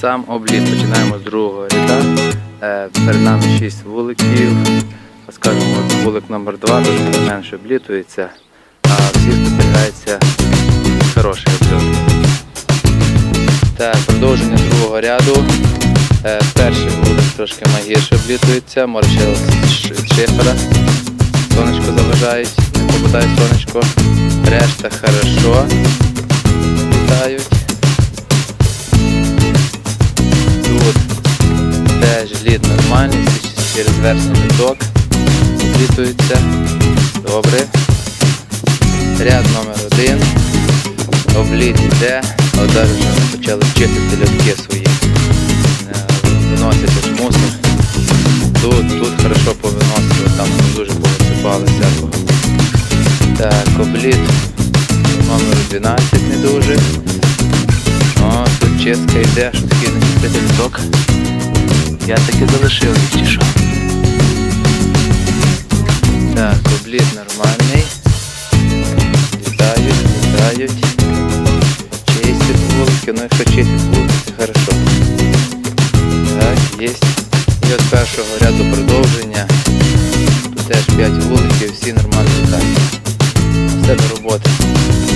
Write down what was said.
Сам обліт починаємо з другого ряда. Е, Перед нами 6 вуликів. Скажімо, от вулик номер 2 трошки менше облітується, а всі спостерігається хороший обльот. Так, продовження другого ряду. Е, Перший вулик трошки гірше облітується, може шифера. Сонечко заважають, не попадає сонечко. Решта хорошо лід нормальний, через верхній літок літуються. Добре. Ряд номер один. Обліт от даже вже почали чистити льотки свої. Е, Виносять мусор. Тут, тут хорошо повиносили, там дуже повисипали всякого. Так, обліт номер 12 не дуже. О, тут чистка йде, що такий не літок. Я таки залишив чи що. Так, обліт нормальний. Літають, літають. Чистять вулики, ну якщо чистять вулики, хорошо. Так, є. І от першого ряду продовження. Тут теж 5 вуликів, всі нормально літають. Все до роботи.